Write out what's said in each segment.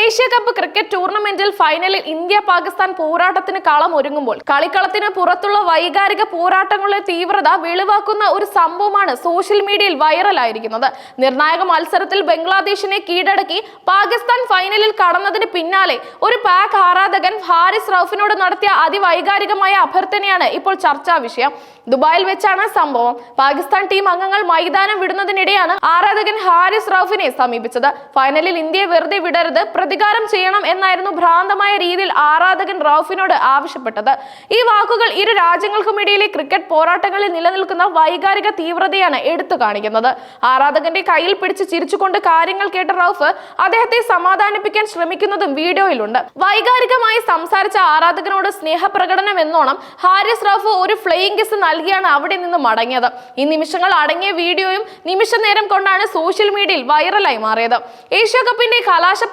Asia cup cricket ടൂർണമെന്റിൽ ഫൈനലിൽ India Pakistan പോരാട്ടത്തിന് കളം ഒരുങ്ങുമ്പോൾ കളിക്കളത്തിന് പുറത്തുള്ള വൈകാരിക പോരാട്ടങ്ങളുടെ തീവ്രത വെളിവാക്കുന്ന ഒരു സംഭവമാണ് സോഷ്യൽ മീഡിയയിൽ വൈറലായിരിക്കുന്നത് നിർണായക മത്സരത്തിൽ ബംഗ്ലാദേശിനെ കീഴടക്കി പാകിസ്ഥാൻ ഫൈനലിൽ കടന്നതിന് പിന്നാലെ ഒരു പാക് ആരാധകൻ ഹാരിസ് റൌഫിനോട് നടത്തിയ അതിവൈകാരികമായ അഭ്യർത്ഥനയാണ് ഇപ്പോൾ ചർച്ചാ വിഷയം. ദുബായിൽ വെച്ചാണ് സംഭവം. പാകിസ്ഥാൻ ടീം അംഗങ്ങൾ മൈതാനം വിടുന്നതിനിടെയാണ് ആരാധകൻ ഹാരിസ് റൌഫിനെ സമീപിച്ചത്. ഫൈനലിൽ ഇന്ത്യയെ വെറുതെ വിടരുത് പ്രതികാരം ചെയ്യണം എന്നായിരുന്നു ഭ്രാന്തമായ രീതിയിൽ ആരാധകൻ റൌഫിനോട് ആവശ്യപ്പെട്ടത്. ഈ വാക്കുകൾ ഇരു രാജ്യങ്ങൾക്കുമിടയിലെ ക്രിക്കറ്റ് പോരാട്ടങ്ങളിൽ നിലനിൽക്കുന്ന വൈകാരിക തീവ്രതയാണ് എടുത്തു കാണിക്കുന്നത്. ആരാധകന്റെ കയ്യിൽ പിടിച്ച് ചിരിച്ചുകൊണ്ട് കാര്യങ്ങൾ കേട്ട റൌഫ് അദ്ദേഹത്തെ സമാധാനിപ്പിക്കാൻ ശ്രമിക്കുന്നതും വീഡിയോയിലുണ്ട്. വൈകാരികമായി സംസാരിച്ച ആരാധകനോട് സ്നേഹപ്രകടനം എന്നോണം ഹാരിസ് റൌഫ് ഒരു ഫ്ലൈയിങ് കിസ് നൽകിയാണ് അവിടെ നിന്ന് മടങ്ങിയത്. ഈ നിമിഷങ്ങൾ അടങ്ങിയ വീഡിയോയും നിമിഷ നേരം കൊണ്ടാണ് സോഷ്യൽ മീഡിയയിൽ വൈറലായി മാറിയത്. ഏഷ്യ കപ്പിന്റെ കലാശ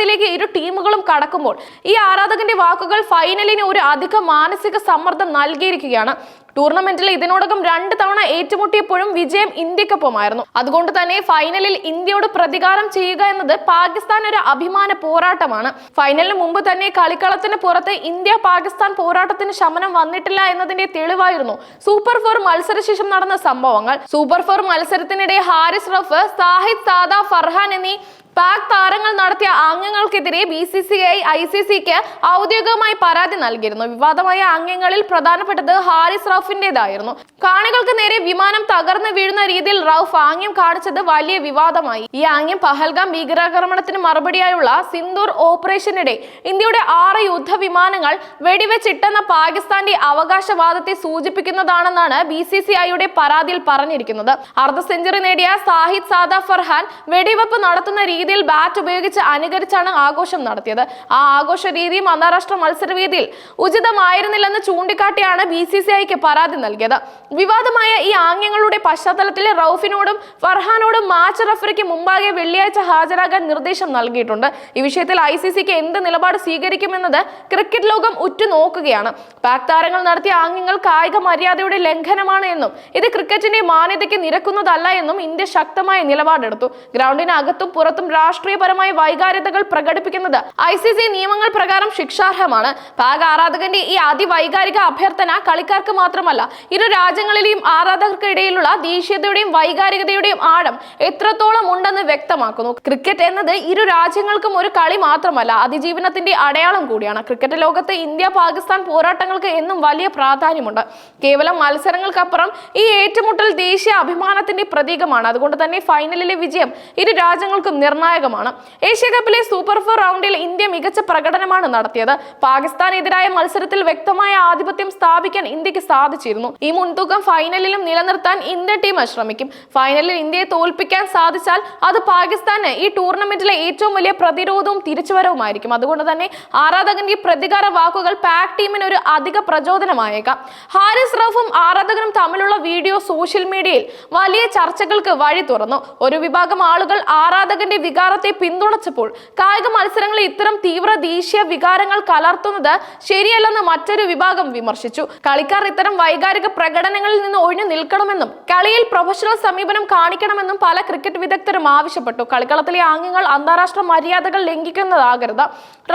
പോരാട്ടത്തിലേക്ക് ഇരു ടീമുകളും കടക്കുമ്പോൾ ഈ ആരാധകന്റെ വാക്കുകൾ ഫൈനലിന് ഒരു അധിക മാനസിക സമ്മർദ്ദം നൽകിയിരിക്കുകയാണ്. ടൂർണമെന്റിൽ ഇതിനോടകം രണ്ട് തവണ ഏറ്റുമുട്ടിയപ്പോഴും വിജയം ഇന്ത്യക്കൊപ്പമായിരുന്നു. അതുകൊണ്ട് തന്നെ ഫൈനലിൽ ഇന്ത്യയോട് പ്രതികാരം ചെയ്യുക എന്നത് പാകിസ്ഥാൻ ഒരു അഭിമാന പോരാട്ടമാണ്. ഫൈനലിന് മുമ്പ് തന്നെ കളിക്കളത്തിന് പുറത്ത് ഇന്ത്യ പാകിസ്ഥാൻ പോരാട്ടത്തിന് ശമനം വന്നിട്ടില്ല എന്നതിന്റെ തെളിവായിരുന്നു സൂപ്പർ ഫോർ മത്സരശേഷം നടന്ന സംഭവങ്ങൾ. സൂപ്പർ ഫോർ മത്സരത്തിനിടെ ഹാരിസ് റഫ് സാഹിദ് സാദ ഫർഹാൻ എന്നീ പാക് താരങ്ങൾ നടത്തിയ ആംഗ്യങ്ങൾക്കെതിരെ B C C I I C C ഔദ്യോഗികമായി പരാതി നൽകിയിരുന്നു. വിവാദമായ ആംഗ്യങ്ങളിൽ പ്രധാനപ്പെട്ടത് ഹാരിസ് റൌഫിന്റേതായിരുന്നു. കാണികൾക്ക് നേരെ വിമാനം തകർന്നു വീഴുന്ന രീതിയിൽ റൌഫ് ആംഗ്യം കാണിച്ചത് വലിയ വിവാദമായി. ഈ ആംഗ്യം പഹൽഗാം ഭീകരാക്രമണത്തിന് മറുപടിയായുള്ള സിന്ദൂർ ഓപ്പറേഷനിടെ ഇന്ത്യയുടെ ആറ് യുദ്ധ വിമാനങ്ങൾ വെടിവെച്ചിട്ടെന്ന പാകിസ്ഥാന്റെ അവകാശവാദത്തെ സൂചിപ്പിക്കുന്നതാണെന്നാണ് ബി സി സി ഐയുടെ പരാതിയിൽ പറഞ്ഞിരിക്കുന്നത്. അർദ്ധ സെഞ്ചുറി നേടിയ സാഹിദ് സാദ ഫർഹാൻ വെടിവെപ്പ് നടത്തുന്ന രീതിയിൽ ബാറ്റ് ഉപയോഗിച്ച് അനുകരിച്ചാണ് ആഘോഷം നടത്തിയത്. ആ ആഘോഷ രീതിയും അന്താരാഷ്ട്ര മത്സരവേദിയിൽ ഉചിതമായിരുന്നില്ലെന്ന് ചൂണ്ടിക്കാട്ടിയാണ് ബി സി സി ഐക്ക് പരാതി നൽകിയത്. വിവാദമായ ഈ ആംഗ്യങ്ങളുടെ പശ്ചാത്തലത്തിൽ റൌഫിനോടും ഫർഹാനോടും മാച്ച് റഫറിക്ക് മുമ്പാകെ വെള്ളിയാഴ്ച ഹാജരാകാൻ നിർദ്ദേശം നൽകിയിട്ടുണ്ട്. ഈ വിഷയത്തിൽ ഐ സി സിക്ക് എന്ത് നിലപാട് സ്വീകരിക്കുമെന്നത് ക്രിക്കറ്റ് ലോകം ഉറ്റുനോക്കുകയാണ്. പാക് താരങ്ങൾ നടത്തിയ ആംഗ്യങ്ങൾ കായിക മര്യാദയുടെ ലംഘനമാണ് എന്നും ഇത് ക്രിക്കറ്റിന്റെ മാന്യതയ്ക്ക് നിരക്കുന്നതല്ല എന്നും ഇന്ത്യ ശക്തമായ നിലപാടെടുത്തു. ഗ്രൗണ്ടിനകത്തും പുറത്തും രാഷ്ട്രീയപരമായ വൈകാര്യതകൾ പ്രകടിപ്പിക്കുന്നത് ഐ സി സി നിയമങ്ങൾ പ്രകാരം ശിക്ഷാർഹമാണ്. പാക് ആരാധകന്റെ ഈ അതിവൈകാരിക അഭ്യർത്ഥന കളിക്കാർക്ക് മാത്രമല്ല ഇരു രാജ്യങ്ങളിലെയും ആരാധകർക്കിടയിലുള്ള ദേശീയതയുടെയും വൈകാരികതയുടെയും ആഴം എത്രത്തോളം ഉണ്ടെന്ന് വ്യക്തമാക്കുന്നു. ക്രിക്കറ്റ് എന്നത് ഇരു രാജ്യങ്ങൾക്കും ഒരു കളി മാത്രമല്ല അതിജീവനത്തിന്റെ അടയാളം കൂടിയാണ്. ക്രിക്കറ്റ് ലോകത്ത് ഇന്ത്യ പാകിസ്ഥാൻ പോരാട്ടങ്ങൾക്ക് എന്നും വലിയ പ്രാധാന്യമുണ്ട്. കേവലം മത്സരങ്ങൾക്കപ്പുറം ഈ ഏറ്റുമുട്ടൽ ദേശീയ അഭിമാനത്തിന്റെ പ്രതീകമാണ്. അതുകൊണ്ട് തന്നെ ഫൈനലിലെ വിജയം ഇരു രാജ്യങ്ങൾക്കും നിർണായകമാണ്. ഏഷ്യ കപ്പിലെ സൂപ്പർ ഫോർ റൗണ്ടിൽ ഇന്ത്യ മികച്ച പ്രകടനമാണ് നടത്തിയത്. പാകിസ്ഥാനെതിരായ മത്സരത്തിൽ വ്യക്തമായ ആധിപത്യം സ്ഥാപിക്കാൻ ഇന്ത്യയ്ക്ക് സാധിച്ചിരുന്നു. ഈ മുൻതൂക്കം ഫൈനലിലും നിലനിർത്താൻ ഇന്ത്യ ടീം ശ്രമിക്കും. ഫൈനലിൽ ഇന്ത്യയെ തോൽപ്പിക്കാൻ സാധിച്ചാൽ അത് പാകിസ്ഥാന് ഈ ടൂർണമെന്റിലെ ഏറ്റവും വലിയ പ്രതിരോധവും തിരിച്ചുവരവുമായിരിക്കും. അതുകൊണ്ട് തന്നെ ആരാധകന്റെ പ്രതികാര വാക്കുകൾ പാക് ടീമിന് ഒരു അധിക പ്രചോദനമായേക്കാം. ഹാരിസ് റൌഫും ആരാധകനും തമ്മിലുള്ള വീഡിയോ സോഷ്യൽ മീഡിയയിൽ വലിയ ചർച്ചകൾക്ക് വഴി തുറന്നു. ഒരു വിഭാഗം ആളുകൾ ആരാധകന്റെ വികാരത്തെ പിന്തുണച്ചപ്പോൾ കായിക മത്സരങ്ങളിൽ ഇത്തരം തീവ്ര ദേശീയ വികാരങ്ങൾ കലർത്തുന്നത് ശരിയല്ലെന്ന് മറ്റൊരു വിഭാഗം വിമർശിച്ചു. കളിക്കാർ ഇത്തരം വൈകാരിക പ്രകടനങ്ങളിൽ നിന്ന് ഒഴിഞ്ഞു നിൽക്കണമെന്നും കളിയിൽ പ്രൊഫഷണൽ സമീപനം കാണിക്കണമെന്നും പല ക്രിക്കറ്റ് വിദഗ്ധരും ആവശ്യപ്പെട്ടു. കളിക്കളത്തിലെ ആംഗ്യങ്ങൾ അന്താരാഷ്ട്ര മര്യാദകൾ ലംഘിക്കുന്നതാകരുത്.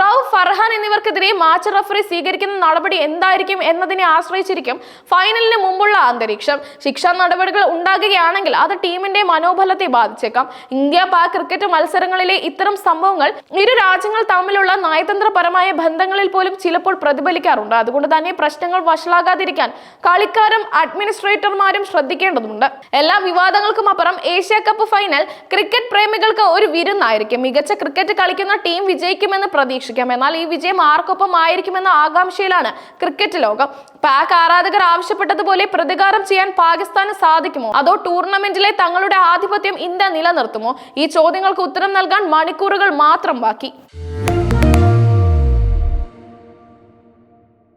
റൌഫ് ഫർഹാൻ എന്നിവർക്കെതിരെ മാച്ച് റഫറി സ്വീകരിക്കുന്ന നടപടി എന്തായിരിക്കും എന്നതിനെ ആശ്രയിച്ചിരിക്കും ഫൈനലിന് മുമ്പുള്ള അന്തരീക്ഷം. ശിക്ഷാ നടപടികൾ ഉണ്ടാകുകയാണെങ്കിൽ അത് ടീമിന്റെ മനോബലത്തെ ബാധിച്ചേക്കാം. ഇന്ത്യ പാക് ക്രിക്കറ്റ് മത്സരങ്ങളിലെ ഇത്തരം സംഭവങ്ങൾ ഇരു രാജ്യങ്ങൾ തമ്മിലുള്ള നയതന്ത്രപരമായ ബന്ധങ്ങളിൽ പോലും ചിലപ്പോൾ പ്രതിഫലിക്കാറുണ്ട്. അതുകൊണ്ട് തന്നെ പ്രശ്നങ്ങൾ വഷളാകാതിരിക്കാൻ കളിക്കാരും അഡ്മിനിസ്ട്രേറ്റർമാരും ശ്രദ്ധിക്കേണ്ടതുണ്ട്. എല്ലാ വിവാദങ്ങൾക്കും അപ്പുറം ഏഷ്യ കപ്പ് ഫൈനൽ ക്രിക്കറ്റ് പ്രേമികൾക്ക് ഒരു വിരുന്നായിരിക്കും. മികച്ച ക്രിക്കറ്റ് കളിക്കുന്ന ടീം വിജയിക്കുമെന്ന് പ്രതീക്ഷിക്കാം. എന്നാൽ ഈ വിജയം ആർക്കൊപ്പം ആയിരിക്കുമെന്ന ആകാംക്ഷയിലാണ് ക്രിക്കറ്റ് ലോകം. പാക് ആരാധകർ ആവശ്യപ്പെട്ടതുപോലെ പ്രതികാരം ചെയ്യാൻ പാകിസ്ഥാന് സാധിക്കുമോ? അതോ ടൂർണമെന്റിലെ തങ്ങളുടെ ആധിപത്യം ഇന്ത്യ നിലനിർത്തുമോ? ഈ ചോദ്യങ്ങൾക്ക് ഉത്തരം നൽകാൻ മണിക്കൂറുകൾ മാത്രം ബാക്കി